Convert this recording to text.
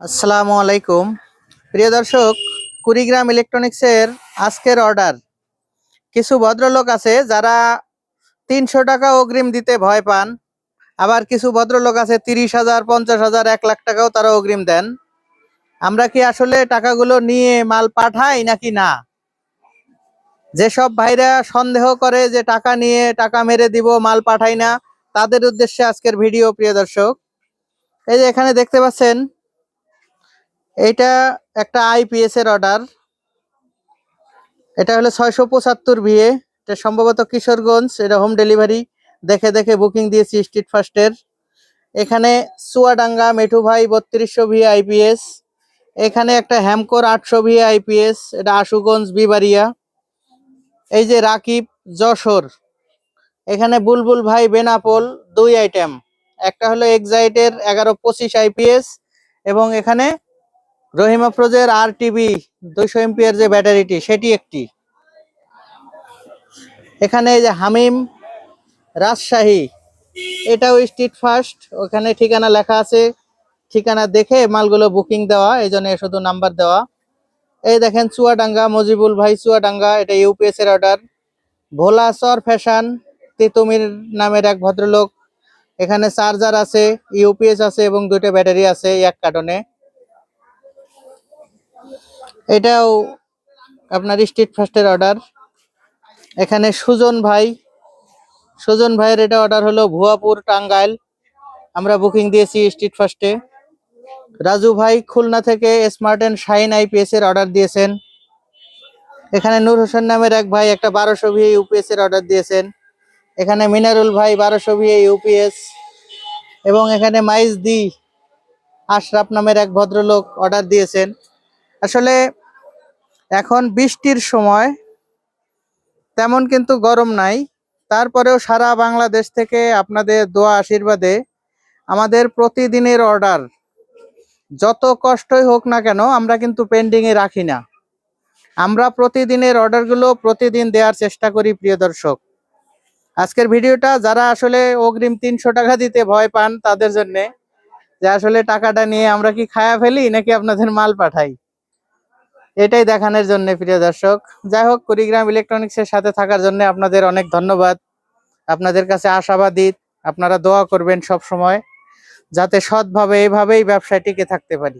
আসসালামু আলাইকুম। প্রিয় দর্শক, কুড়িগ্রাম ইলেকট্রনিক্সের আজকের অর্ডার। কিছু ভদ্রলোক আছে যারা তিনশো টাকা অগ্রিম দিতে ভয় পান। আবার কিছু ভদ্রলোক আছে তিরিশ হাজার, পঞ্চাশ হাজার, এক লাখ টাকাও তারা অগ্রিম দেন। আমরা কি আসলে টাকাগুলো নিয়ে মাল পাঠাই নাকি না? যেসব ভাইরা সন্দেহ করে যে টাকা নিয়ে টাকা মেরে দিব, মাল পাঠাই না, তাদের উদ্দেশ্যে আজকের ভিডিও, প্রিয় দর্শক। এই যে এখানে দেখতে পাচ্ছেন এইটা একটা আইপিএস এর অর্ডার এটা হলো ছয়শো পঁচাত্তর বিয়ে এটা সম্ভবত কিশোরগঞ্জ, এটা হোম ডেলিভারি দেখে দেখে বুকিং দিয়েছি স্ট্রিট ফার্স্টের এখানে চুয়াডাঙ্গা মেঠু ভাই বত্রিশশো ভি আইপিএস এখানে একটা হ্যামকোর আটশো ভি আইপিএস এটা আশুগঞ্জ বিবারিয়া এই যে রাকিব, যশোর। এখানে বুলবুল ভাই, বেনাপোল, দুই আইটেম একটা হলো এক্সাইটের এগারো পঁচিশ আইপিএস এবং এখানে রহিম আফরোজের আর টিভি দুইশো এমপিয়ার যে ব্যাটারিটি, সেটি একটি। এখানে এই যে হামিম রাজশাহী, এটাও স্ট্রিট ফার্স্ট ওখানে ঠিকানা লেখা আছে। ঠিকানা দেখে মালগুলো বুকিং দেওয়া, এই জন্য শুধু নাম্বার দেওয়া। এই দেখেন চুয়াডাঙ্গা, মজিবুল ভাই চুয়াডাঙ্গা, এটা ইউপিএস এর অর্ডার ভোলা সর ফ্যাশন তিতুমির নামের এক ভদ্রলোক। এখানে চার্জার আছে ইউপিএস আছে এবং দুটো ব্যাটারি আছে এক কার্টনে এটাও আপনার স্ট্রিট ফার্স্টের অর্ডার এখানে সুজন ভাই, সুজন ভাইয়ের এটা অর্ডার হলো ভুয়াপুর টাঙ্গাইল। আমরা বুকিং দিয়েছি স্ট্রিট ফার্স্টে রাজু ভাই খুলনা থেকে স্মার্ট অ্যান্ড শাইন আইপিএস এর অর্ডার দিয়েছেন। এখানে নূর হোসেন নামের এক ভাই, একটা বারোশো ভি ইউপিএস এর অর্ডার দিয়েছেন। এখানে মিনারুল ভাই, বারোশো ভি ইউপিএস এবং এখানে মাইজ দি আশরাফ নামের এক ভদ্রলোক অর্ডার দিয়েছেন। আসলে এখন বৃষ্টির সময় তেমন কিন্তু গরম নাই। তারপরেও সারা বাংলাদেশ থেকে আপনাদের দোয়া আশীর্বাদে আমাদের প্রতিদিনের অর্ডার যত কষ্টই হোক না কেন আমরা কিন্তু পেন্ডিংয়ে রাখি না। আমরা প্রতিদিনের অর্ডারগুলো প্রতিদিন দেওয়ার চেষ্টা করি, প্রিয় দর্শক। আজকের ভিডিওটা যারা আসলে অগ্রিম তিনশো টাকা দিতে ভয় পান তাদের জন্যে যে আসলে টাকাটা নিয়ে আমরা কি খায়া ফেলি নাকি আপনাদের মাল পাঠাই। এটাই দেখানোর জন্য প্রিয় দর্শক। যাই হোক, কুড়িগ্রাম ইলেকট্রনিক্সের সাথে থাকার জন্য আপনাদের অনেক ধন্যবাদ। আপনাদের কাছে আশাবাদী। আপনারা দোয়া করবেন সব সময় যাতে সৎভাবে এইভাবেই ব্যবসায় টিকে থাকতে পারি।